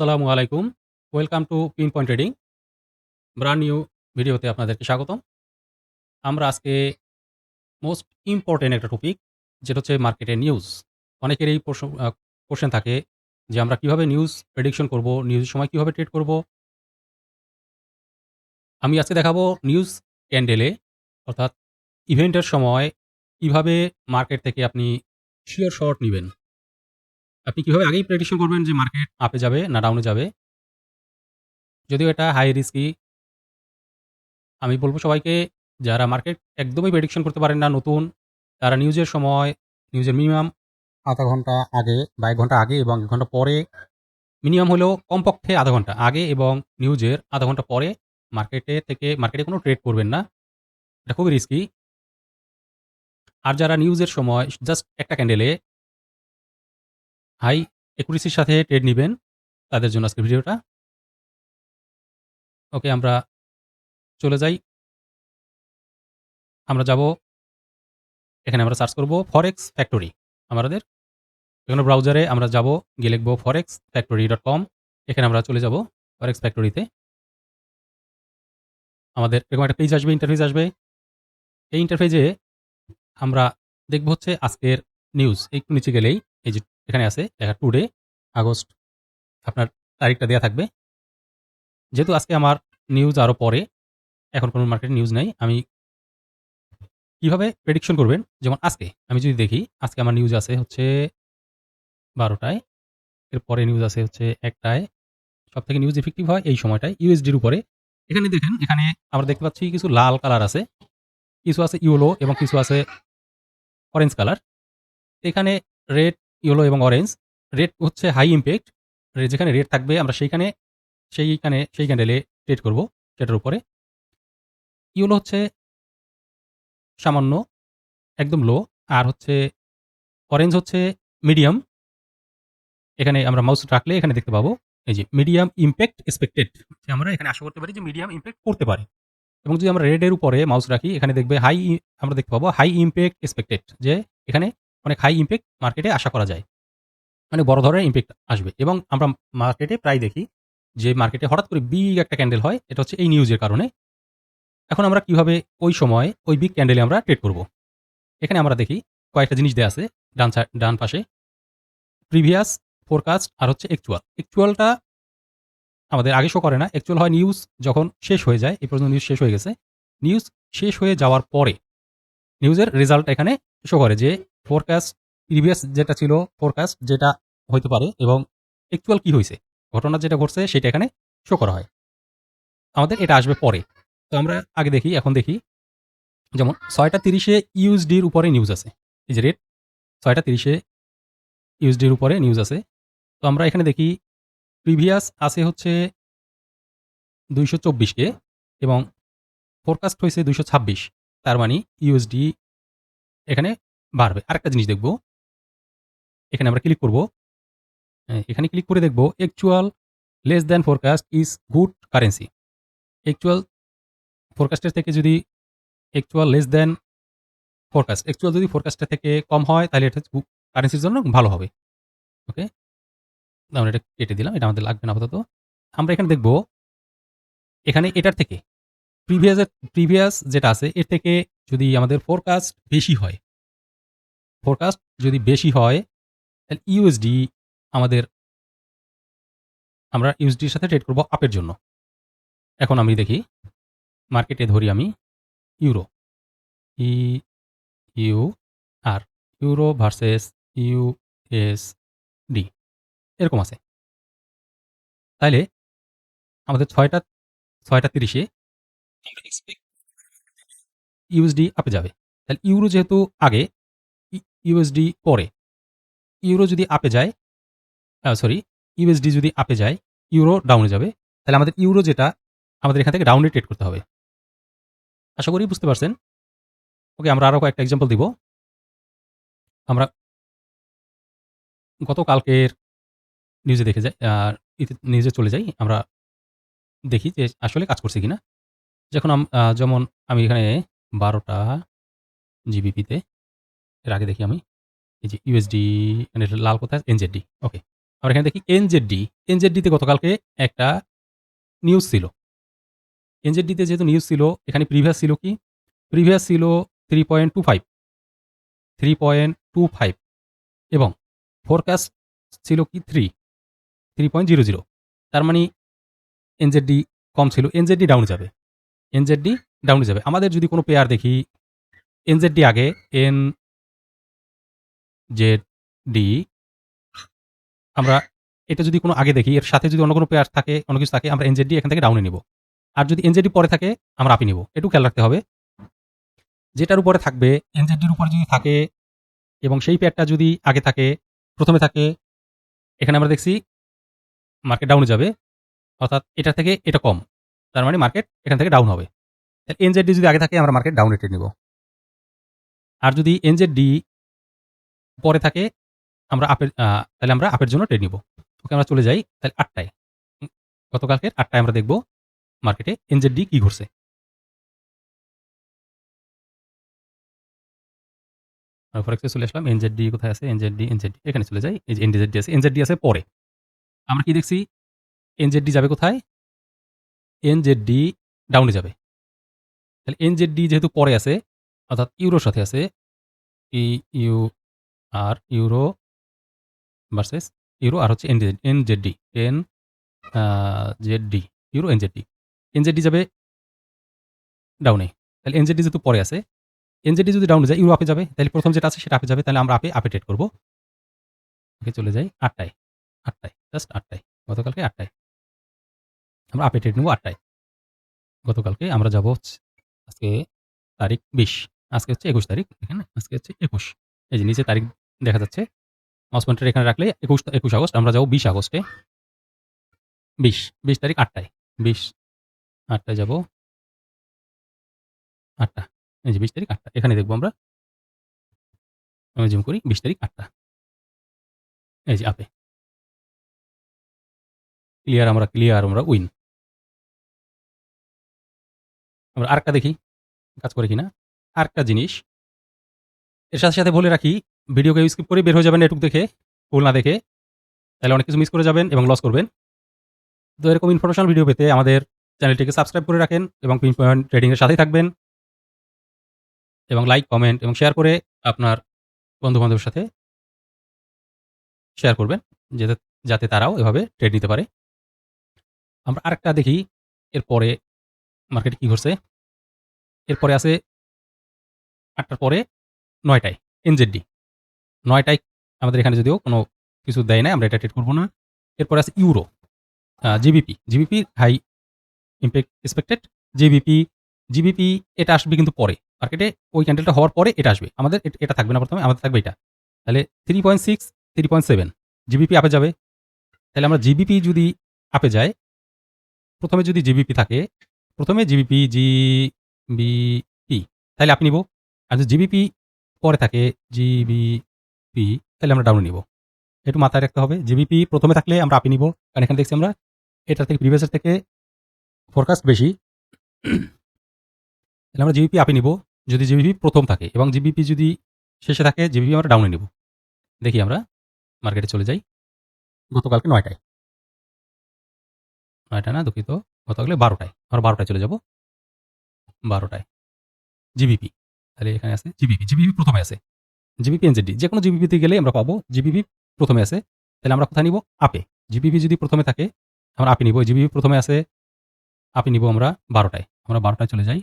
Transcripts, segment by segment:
আসসালামু আলাইকুম। Welcome to pin point trading. Brand new ভিডিওতে আপনাদেরকে স্বাগতম। আমরা আজকে মোস্ট ইম্পোর্টেন্ট একটা টপিক যেটা হচ্ছে মার্কেটের নিউজ। অনেকেরই প্রশ্ন আ কোয়েশ্চেন থাকে যে আমরা কীভাবে নিউজ প্রেডিকশন করব, নিউজের সময় কীভাবে ট্রেড করব? আমি আজকে দেখাবো নিউজ ক্যান্ডেলে অর্থাৎ ইভেন্টের সময় কীভাবে মার্কেট থেকে আপনি শিওর শর্ট নিবেন। আপনি কীভাবে আগেই প্রেডিকশন করবেন যে মার্কেট আপে যাবে না ডাউনে যাবে? যদিও এটা হাই রিস্কি। আমি বলব সবাইকে যারা মার্কেট একদমই প্রেডিকশন করতে পারেন না নতুন, তারা নিউজের সময় নিউজের মিনিমাম ০.৫ ঘণ্টা আগে বা এক ঘণ্টা আগে এবং এক ঘণ্টা পরে মিনিমাম হলেও কমপক্ষে ০.৫ ঘণ্টা আগে এবং নিউজের আধা ঘণ্টা পরে মার্কেটে থেকে মার্কেটে কোনো ট্রেড করবেন না। এটা খুবই রিস্কি। আর যারা নিউজের সময় জাস্ট একটা ক্যান্ডেলে হাই অ্যাকুরেসির সাথে ট্রেড নিবেন, তাদের জন্য আজকের ভিডিওটা। ওকে আমরা চলে যাই। আমরা যাব এখানে আমরা সার্চ করব ফরেক্স ফ্যাক্টরি। আমাদের এখানে ব্রাউজারে আমরা যাব, গিয়ে লিখব কম এখানে আমরা চলে যাব ফরেক্স ফ্যাক্টরিতে। আমাদের এরকম একটা পেজ আসবে, ইন্টারফেস আসবে। এই ইন্টারফেসে আমরা দেখব হচ্ছে আজকের নিউজ। একটু নিচে গেলেই এই যে এখানে আছে দেখা টুডে আগস্ট আপনার তারিখটা দেওয়া থাকবে। যেহেতু আজকে আমার নিউজ আরও পরে, এখন কোনো মার্কেটে নিউজ নাই। আমি কীভাবে প্রেডিকশন করবেন? যেমন আজকে আমি যদি দেখি, আজকে আমার নিউজ আছে হচ্ছে ১২ টায়। এরপরে নিউজ আছে হচ্ছে একটায় সব থেকে নিউজ ইফেক্টিভ হয় এই সময়টায় ইউএসডির উপরে। এখানে দেখেন, এখানে আমরা দেখতে পাচ্ছি কিছু লাল কালার আছে। কিছু আছে ইয়েলো এবং কিছু আছে অরেঞ্জ কালার। এখানে রেড, ইয়েলো এবং অরেঞ্জ। রেড হচ্ছে হাই ইমপ্যাক্ট। যেখানে রেড থাকবে, আমরা সেইখানে সেইখানে সেই ক্যান্ডেলে ট্রেড করব, সেটার উপরে। ইয়েলো হচ্ছে সামান্য, একদম লো আর হচ্ছে অরেঞ্জ হচ্ছে মিডিয়াম। এখানে আমরা মাউস রাখলে এখানে দেখতে পাবো, এই যে মিডিয়াম ইমপ্যাক্ট এক্সপেক্টেড আমরা এখানে আশা করতে পারি যে মিডিয়াম ইমপ্যাক্ট করতে পারে। এবং যদি আমরা রেডের উপরে মাউস রাখি, এখানে দেখবে হাই আমরা দেখতে পাবো হাই ইমপ্যাক্ট এক্সপেক্টেড যে এখানে অনেক হাই ইমপ্যাক্ট মার্কেটে আশা করা যায়। মানে বড় ধরনের ইমপ্যাক্ট আসবে এবং আমরা মার্কেটে প্রায় দেখি যে মার্কেটে হঠাৎ করে বিগ একটা ক্যান্ডেল হয়। এটা হচ্ছে এই নিউজের কারণে। এখন আমরা কীভাবে ওই সময় ওই বিগ ক্যান্ডেলে আমরা ট্রেড করব? এখানে আমরা দেখি কয়েকটা জিনিস দেয়া আছে ডান ডান পাশে। প্রিভিয়াস, ফোরকাস্ট আর হচ্ছে অ্যাকচুয়াল। অ্যাকচুয়ালটা আমাদের আগে শো করে না। অ্যাকচুয়াল হয় নিউজ যখন শেষ হয়ে যায়। এই পর্যন্ত নিউজ শেষ হয়ে গেছে। নিউজ শেষ হয়ে যাওয়ার পরে নিউজের রেজাল্ট এখানে শো করে যে ফোরকাস্ট প্রিভিয়াস যেটা ছিল ফোরকাস্ট যেটা হইতে পারে এবং অ্যাকচুয়াল কী হয়েছে ঘটনা যেটা ঘটছে সেটা এখানে শো করা হয়। আমাদের এটা আসবে পরে। তো আমরা আগে দেখি, এখন দেখি। যেমন ৬টা ৩০ এ ইউএসডির উপরে নিউজ আছে। এই যে ৬টা ৩০ এ ইউএসডির উপরে নিউজ আছে। তো আমরা এখানে দেখি প্রিভিয়াস আছে হচ্ছে ২২৪ কে এবং ফোরকাস্ট হইছে ২২৬ তার মানে ইউএসডি এখানে বাড়বে। আরেকটা জিনিস দেখব। এখানে আমরা ক্লিক করব। হ্যাঁ, এখানে ক্লিক করে দেখব actual less than forecast is good currency. Actual ফোরকাস্টের থেকে যদি actual less than forecast, actual যদি ফোরকাস্টের থেকে কম হয় তাহলে এটা কারেন্সির জন্য ভালো হবে। ওকে? আমরা এটা কেটে দিলাম। এটা আমাদের লাগবে না আপাতত। আমরা এখানে দেখব এখানে এটার থেকে প্রিভিয়াসের প্রিভিয়াস যেটা আছে এর থেকে যদি আমাদের ফোরকাস্ট বেশি হয় ফোরকাস্ট যদি বেশি হয় তাহলে ইউএসডি আমাদের আমরা ইউএসডির সাথে ট্রেড করব আপের জন্য। এখন আমি দেখি মার্কেটে ধরি আমি euro. E U R euro versus USD এরকম আছে। তাইলে আমাদের ৬টা ৬টা ৩০ এ আমরা এক্সপেক্ট ইউএসডি আপে যাবে। তাহলে ইউরো যেহেতু আগে ইউএসডি পরে। ইউরো যদি আপে যায় সরি ইউএসডি যদি আপে যায়, ইউরো ডাউনে যাবে। তাহলে আমাদের ইউরো যেটা আমাদের এখান থেকে ডাউনে ট্রেড করতে হবে। আশা করি বুঝতে পারছেন। ওকে আমরা আরও কয়েকটা এক্সাম্পল দিব। আমরা গতকালকের নিউজে দেখে যাই আর নিউজে চলে যাই। আমরা দেখি যে আসলে কাজ করছে কিনা। যখন যেমন আমি এখানে বারোটা জিবিপিতে এর আগে দেখি আমি। এই যে ইউএসডি মানে লাল কোথায়? এনজেডি। ওকে। আমরা এখানে দেখি এনজেডডি এনজেডডিতে গতকালকে একটা নিউজ ছিল এনজেডডিতে যেহেতু নিউজ ছিল, এখানে প্রিভিয়াস ছিল কি প্রিভিয়াস ছিল three point two five three point two five এবং ফোরকাস্ট ছিল কি three three point zero zero তার মানে এনজেডডি কম ছিল এনজেডডি ডাউন যাবে এনজেডডি ডাউন যাবে আমাদের যদি কোনো পেয়ার দেখি এনজেডডি আগে এন জেড ডি। আমরা এটা যদি কোনো আগে দেখি, এর সাথে যদি অন্য কোনো পেয়ার থাকে, অন্য কিছু থাকে, আমরা এনজেডি এখান থেকে ডাউনে নিব। আর যদি এনজেডি পরে থাকে, আমরা আপি নিব। একটু খেয়াল রাখতে হবে। যেটার উপরে থাকবে, এনজেডির উপরে যদি থাকে, এবং সেই পেয়ারটা যদি আগে থাকে, প্রথমে থাকে, এখানে আমরা দেখছি মার্কেট ডাউনে যাবে। অর্থাৎ এটা থেকে এটা কম। তার মানে মার্কেট এখান থেকে ডাউন হবে। এনজেডি যদি আগে থাকে, আমরা মার্কেট ডাউন রেটে নিব। আর যদি এনজেডি পরে থাকে আমরা আপের তাহলে আমরা আপের জন্য ট্রেড নিব। ওকে আমরা চলে যাই তাহলে আটটায়। উম, গতকালকে আটটায় আমরা দেখব মার্কেটে এনজেডি কি ঘুরছে। ফরেক্সে চলে আসলাম এনজেডি কোথায় আছে? এনজেডি এনজেডি এখানে চলে যাই এই যে এনজেডি আছে এনজেডি আছে পরে। আমরা কি দেখছি? এনজেডি যাবে কোথায়? এনজেডি ডাউনে যাবে। তাহলে এনজেডি যেহেতু পরে আছে অর্থাৎ ইউরোর সাথে আছে E U R euro versus euro আর হচ্ছে N Z D N Z D euro N Z D N Z D যাবে ডাউনে তাহলে এন জেডডি যেহেতু পরে আছে এন জেডডি যদি ডাউনে যায়, ইউরো আপে যাবে, তাহলে প্রথম যেটা আছে সেটা আপে যাবে, তাহলে আমরা আপে আপে ট্রেড করব। ওকে চলে যাই আটটায় আটটায় জাস্ট আটটায়, গতকালকে আটটায়। আমরা আপে ট্রেড নেব আটটায়। গতকালকে আমরা যাব আজকে তারিখ বিশ, আজকে হচ্ছে একুশ তারিখ, এখানে, আজকে হচ্ছে একুশ। এই যে নিচে তারিখ দেখা যাচ্ছে। মাউস পয়েন্টার এখানে রাখলে একুশ একুশ আগস্ট, আমরা যাব বিশ আগস্টে। বিশ বিশ তারিখ আটটায়। বিশ, আটটায় যাব। আটটা। এই যে বিশ তারিখ আটটা। এখানে দেখব আমরা। আমি জুম করি, বিশ তারিখ আটটা। এই যে আপে। ক্লিয়ার আমরা ক্লিয়ার আমরা উইন আমরা আরেকটা দেখি। কাজ করে কিনা। আরেকটা জিনিস। এর সাথে সাথে বলে রাখি ভিডিওকে স্কিপ করে বের হয়ে যাবেন এটুক দেখে ফুল না দেখে। তাহলে অনেক কিছু মিস করে যাবেন এবং লস করবেন। তো এরকম ইনফরমেশন ভিডিও পেতে আমাদের চ্যানেলটিকে সাবস্ক্রাইব করে রাখেন এবং পিন পয়েন্ট ট্রেডিংয়ের সাথেই থাকবেন। এবং লাইক কমেন্ট এবং শেয়ার করে আপনার বন্ধুবান্ধবের সাথে শেয়ার করবেন, যাতে যাতে তারাও এভাবে ট্রেড নিতে পারে। আমরা আরেকটা দেখি, এরপরে মার্কেটে কী ঘটছে। এরপরে আছে আটটার পরে নয়টায় এনজেডডি নয়টায় আমাদের এখানে যদিও কোনো কিছু দেয় না আমরা এটা ট্রেড করব না। এরপরে আছে euro GBP GBP high impact expected GBP GBP এটা আসবে কিন্তু পরে মার্কেটে ওই ক্যান্ডেলটা হওয়ার পরে এটা আসবে। আমাদের এটা থাকবে না প্রথমে, আমাদের থাকবে এটা। তাহলে three point six three point seven GBP আপে যাবে। তাহলে আমরা জিবিপি যদি আপে যায় প্রথমে যদি জিবিপি থাকে, প্রথমে জিবিপি জি জিবিপি, তাহলে আপনি নিব। আর যদি জিবিপি পরে থাকে জিবিপি তাহলে আমরা ডাউনে নিব। একটু মাথায় রাখতে হবে জিবিপি প্রথমে থাকলে আমরা আপি নিব, কারণ এখানে দেখছি আমরা এটার থেকে প্রিভিয়াসের থেকে ফোরকাস্ট বেশি। তাহলে আমরা জিবিপি আপি নিব, যদি জিবিপি প্রথম থাকে, এবং জিবিপি যদি শেষে থাকে জিবিপি আমরা ডাউনে নিব। দেখি আমরা মার্কেটে চলে যাই। গতকালকে নয়টায়। নয়টা না, দুঃখিত। গতকালে বারোটায়, আমরা বারোটায় চলে যাব। বারোটায়। জিবিপি তাহলে এখানে আছে জিবিপি জিবিপি প্রথমে আছে। জিবিপি এনজেডি যে কোনো জিবিপিতে গেলে আমরা পাবো জিবিপি প্রথমে আছে তাহলে আমরা কোথায় নিব আপে জিবিপি যদি প্রথমে থাকে আমরা আপে নিব জিবিপি প্রথমে আছে আপে নিব আমরা বারোটায় আমরা বারোটায় চলে যাই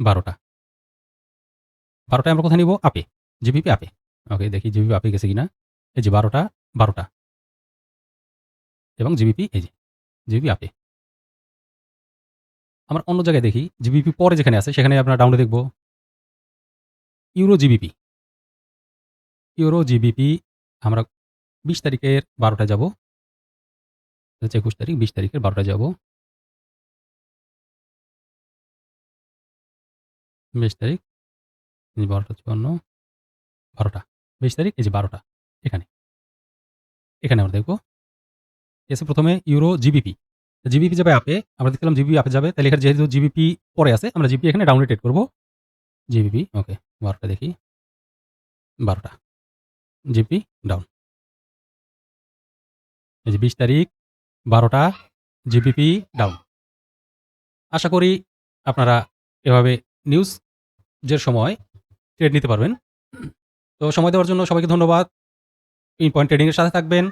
বারোটা বারোটায় আমরা কোথায় নিব আপে জিবিপি আপে ওকে দেখি জিবিপি আপে গেছে কিনা এই যে বারোটা বারোটা এবং জিবিপি এই যে জিবিপি আপে আমরা অন্য জায়গায় দেখি জিবিপি পরে যেখানে আছে সেখানে আপনার ডাউনে দেখব ইউরো জিবিপি। ইউরো জিবিপি, আমরা বিশ তারিখের বারোটায় যাব। হচ্ছে একুশ তারিখ, বিশ তারিখের বারোটায় যাব। বিশ তারিখ বারোটা চুয়ান্ন, বারোটা। বিশ তারিখ, এই যে বারোটা, এখানে। এখানে আমরা দেখব। এসে প্রথমে ইউরো জিবিপি। জিবিপি যাবে আপে আমরা দেখলাম জিবিপি আপে যাবে, তাহলে এখানে যেহেতু জিবিপি পরে আছে, আমরা জিবিপি এখানে ডাউনলোড করব। জিবিপি ওকে, বারোটা দেখি। বারোটা। GP down. এই যে বিশ তারিখ, বারোটা জিবিপি ডাউন। আশা করি আপনারা এভাবে নিউজ যে সময়, ট্রেড নিতে পারবেন। তো সময় দেওয়ার জন্য সবাইকে ধন্যবাদ। ইন পয়েন্ট ট্রেডিংয়ের সাথে থাকবেন,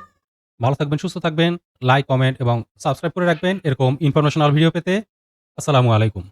ভালো থাকবেন, সুস্থ থাকবেন। লাইক, কমেন্ট এবং সাবস্ক্রাইব করে রাখবেন। এরকম ইনফরমেশনাল ভিডিও পেতে। আসসালামু আলাইকুম।